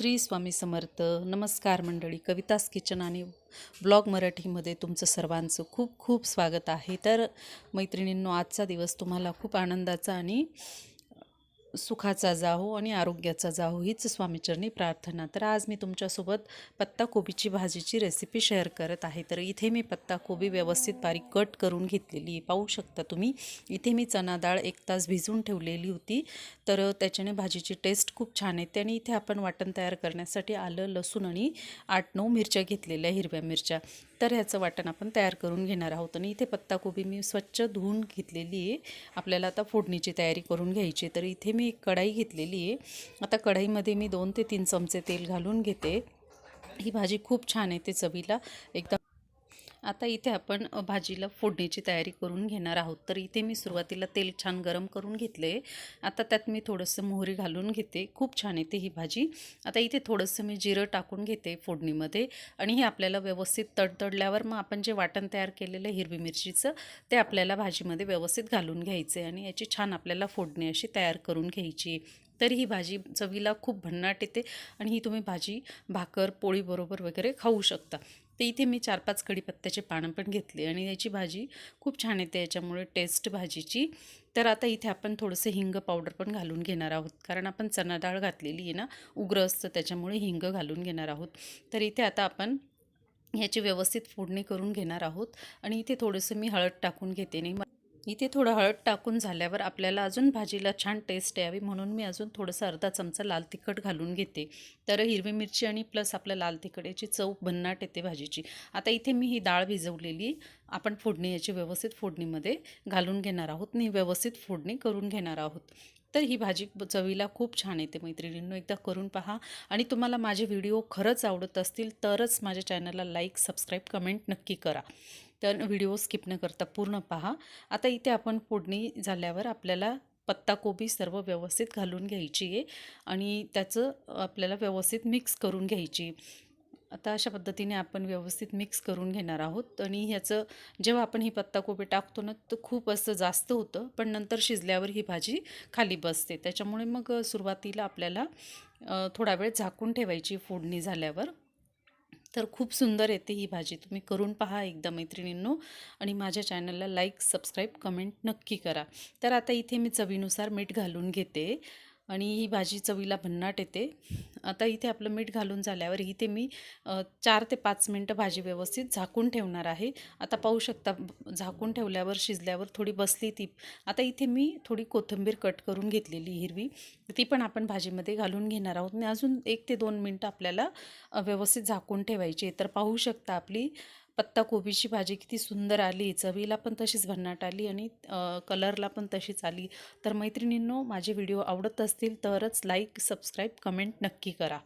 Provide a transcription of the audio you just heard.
श्री स्वामी समर्थ. नमस्कार मंडळी. कवितास किचन आणि ब्लॉग मराठीमध्ये तुमचं सर्वांचं खूप खूप स्वागत आहे. तर मैत्रिणींनो आजचा दिवस तुम्हाला खूप आनंदाचा आणि सुखाचा जाहो आणि आरोग्याचा जाहो हीच स्वामीचरणी प्रार्थना. तर आज मी तुमच्यासोबत पत्ताकोबीची भाजीची रेसिपी शेअर करत आहे. तर इथे मी पत्ताकोबी व्यवस्थित बारीक कट करून घेतलेली आहे. पाहू शकता तुम्ही इथे मी चना डाळ एक तास भिजवून ठेवलेली होती. तर त्याच्याने भाजीची टेस्ट खूप छान येते आणि इथे आपण वाटण तयार करण्यासाठी आलं लसूण आणि आठ नऊ मिरच्या घेतलेल्या हिरव्या मिरच्या. तर ह्याचं वाटण आपण तयार करून घेणार आहोत आणि इथे पत्ताकोबी मी स्वच्छ धुवून घेतलेली आहे. आपल्याला आता फोडणीची तयारी करून घ्यायची तर इथे मी एक कढाई घेतलेली आहे. आता कढाईमध्ये मी दोन ते तीन चमचे तेल घालून घेते. ही भाजी खूप छान येते चवीला. एकदम आता इथे आपण भाजीला फोडणीची तयारी करून घेणार आहोत. तर इथे मी सुरुवातीला तेल छान गरम करून घेतले. आता त्यात मी थोडंसं मोहरी घालून घेते. खूप छान येते ही भाजी. आता इथे थोडंसं मी जिरं टाकून घेते फोडणीमध्ये आणि हे आपल्याला व्यवस्थित तडतडल्यावर मग आपण जे वाटण तयार केलेलं आहे हिरवी मिरचीचं ते आपल्याला भाजीमध्ये व्यवस्थित घालून घ्यायचं आहे आणि याची छान आपल्याला फोडणी अशी तयार करून घ्यायची. आहे तर ही भाजी चवीला खूप भन्नाट येते आणि ही तुम्ही भाजी भाकर पोळीबरोबर वगैरे खाऊ शकता. तर इथे मी चार पाच कढीपत्त्याचे पानं पण घेतले आणि याची भाजी खूप छान येते. याच्यामुळे टेस्ट भाजीची. तर आता इथे आपण थोडंसं हिंग पावडर पण घालून घेणार आहोत. कारण आपण चना डाळ घातलेली आहे ना उग्र असतं त्याच्यामुळे हिंग घालून घेणार आहोत. तर इथे आता आपण ह्याची व्यवस्थित फोडणी करून घेणार आहोत. आणि इथे थोडंसं मी हळद टाकून घेते नाही इथे थोडं हळद टाकून झाल्यावर आपल्याला अजून भाजीला छान टेस्ट यावी. म्हणून मी अजून थोडंसं अर्धा चमचा लाल तिखट घालून घेते. तर हिरवी मिरची आणि प्लस आपल्या लाल तिखट याची चव भन्नाट येते भाजीची. आता इथे मी ही डाळ भिजवलेली. आपण फोडणी याची व्यवस्थित फोडणीमध्ये घालून घेणार आहोत. आणि व्यवस्थित फोडणी करून घेणार आहोत. तर ही भाजी चवीला खूप छान येते मैत्रिणींनो. एकदा करून पहा. आणि तुम्हाला माझे व्हिडिओ खरंच आवडत असतील तरच माझ्या चॅनलला लाईक सबस्क्राईब कमेंट नक्की करा. तर व्हिडिओ स्किप न करता पूर्ण पहा. आता इथे आपण फोडणी झाल्यावर आपल्याला पत्ताकोबी सर्व व्यवस्थित घालून घ्यायची आहे आणि त्याचं आपल्याला व्यवस्थित मिक्स करून घ्यायची आता अशा पद्धतीने आपण व्यवस्थित मिक्स करून घेणार आहोत आणि ह्याचं जेव्हा आपण ही पत्ताकोबी टाकतो ना तर खूप असं जास्त होतं पण नंतर शिजल्यावर ही भाजी खाली बसते. त्याच्यामुळे मग सुरुवातीला आपल्याला थोडा वेळ झाकून ठेवायची फोडणी झाल्यावर. तर खूप सुंदर येते ही भाजी. तुम्ही करून पहा एकदा मैत्रिणींनो आणि माझ्या चॅनलला लाईक सबस्क्राईब कमेंट नक्की करा. तर आता इथे मी चवीनुसार मीठ घालून घेते. आणि ही भाजी चवीला भन्नाट येते. आता इथे आपलं मीठ घालून झाल्यावर इथे मी चार ते पाच मिनटं भाजी व्यवस्थित झाकून ठेवणार आहे. आता पाहू शकता झाकून ठेवल्यावर शिजल्यावर थोडी बसली ती. आता इथे मी थोडी कोथिंबीर कट करून घेतलेली हिरवी. ती पण आपण भाजीमध्ये घालून घेणार आहोत. आणि अजून एक ते दोन मिनटं आपल्याला व्यवस्थित झाकून ठेवायची तर पाहू शकता आपली पत्ताकोबीची भाजी किती सुंदर आली चवीला पण तशीच भन्नाट आली आणि कलरला पण तशीच आली. तर मैत्रिणींनो माझे व्हिडिओ आवडत असतील तरच लाईक सबस्क्राईब कमेंट नक्की करा.